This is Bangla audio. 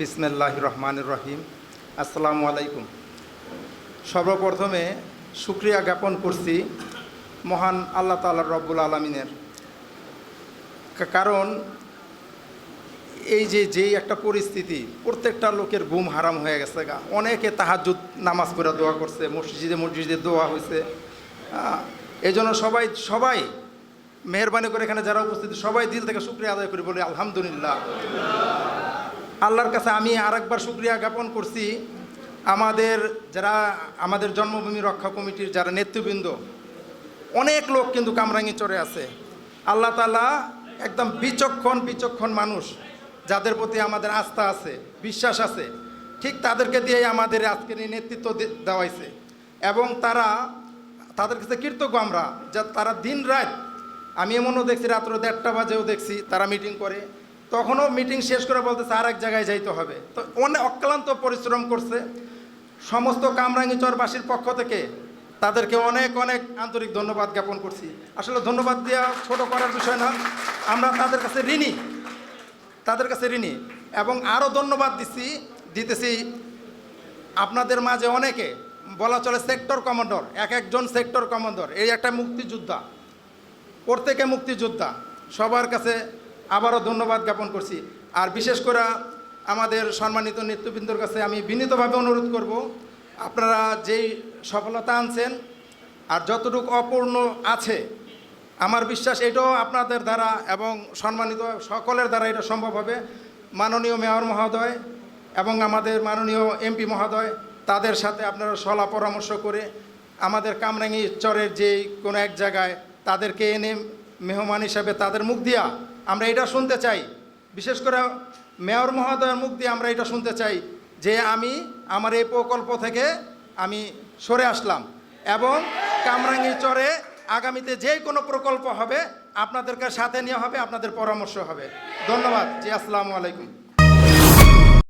বিসমিল্লাহ রহমান রহিম। আসসালামু আলাইকুম। সর্বপ্রথমে শুক্রিয়া জ্ঞাপন করছি মহান আল্লাহ তাল্লাহ রব্বুল আলমিনের। কারণ এই যে যেই একটা পরিস্থিতি, প্রত্যেকটা লোকের ঘুম হারাম হয়ে গেছে গা। অনেকে তাহাজুদ নামাজ পড়ে দোয়া করছে, মসজিদে মসজিদে দোয়া হয়েছে এই জন্য সবাই সবাই মেহরবানি করে এখানে যারা উপস্থিত, সবাই দিল থেকে শুক্রিয়া আদায় করি বলি আলহামদুলিল্লাহ। আল্লাহর কাছে আমি আরেকবার শুক্রিয়া জ্ঞাপন করছি। আমাদের যারা, আমাদের জন্মভূমি রক্ষা কমিটির যারা নেতৃবৃন্দ, অনেক লোক কিন্তু কামরাঙ্গি চড়ে আছে। আল্লাহ তালা একদম বিচক্ষণ বিচক্ষণ মানুষ, যাদের প্রতি আমাদের আস্থা আছে, বিশ্বাস আছে, ঠিক তাদেরকে দিয়ে আমাদের আজকের এই নেতৃত্ব দেওয়াইছে। এবং তারা, তাদের কাছে কৃতজ্ঞ আমরা, যা তারা দিন রাত, আমি এমনও দেখছি, রাত্র দেড়টা বাজেও দেখছি, তারা মিটিং করে। তখনও মিটিং শেষ করে বলতেছে আর এক জায়গায় যাইতে হবে। তো অনেক অক্লান্ত পরিশ্রম করছে। সমস্ত কামরাঙ্গিচরবাসীর পক্ষ থেকে তাদেরকে অনেক অনেক আন্তরিক ধন্যবাদ জ্ঞাপন করছি। আসলে ধন্যবাদ দেওয়া ছোট করার বিষয় না। আমরা তাদের কাছে ঋণী। তাদের কাছে ঋণী। এবং আরও ধন্যবাদ দিচ্ছি দিতেছি আপনাদের মাঝে অনেকে, বলা চলে সেক্টর কমান্ডার এক একজন সেক্টর কমান্ডার এই একটা মুক্তিযোদ্ধা। প্রত্যেকে মুক্তিযোদ্ধা। সবার কাছে আবারও ধন্যবাদ জ্ঞাপন করছি। আর বিশেষ করে আমাদের সম্মানিত নেতৃবৃন্দর কাছে আমি বিনীতভাবে অনুরোধ করব, আপনারা যেই সফলতা আনছেন আর যতটুকু অপূর্ণ আছে, আমার বিশ্বাস এটাও আপনাদের দ্বারা এবং সম্মানিত সকলের দ্বারা এটা সম্ভব হবে। মাননীয় মেয়র মহোদয় এবং আমাদের মাননীয় এমপি মহোদয়, তাদের সাথে আপনারা সলা পরামর্শ করে আমাদের কামরাঙ্গি চরের যে কোনো এক জায়গায় তাদেরকে এনে মেহমান হিসাবে তাদের মুখ দিয়া আমরা এটা শুনতে চাই। বিশেষ করে মেয়র মহোদয়ের মুখ দিয়ে আমরা এটা শুনতে চাই যে আমি আমার এই প্রকল্প থেকে আমি সরে আসলাম এবং কামরাঙ্গি চরে আগামীতে যে কোনো প্রকল্প হবে আপনাদেরকে সাথে নেওয়া হবে, আপনাদের পরামর্শ হবে। ধন্যবাদ, জি, আসসালামু আলাইকুম।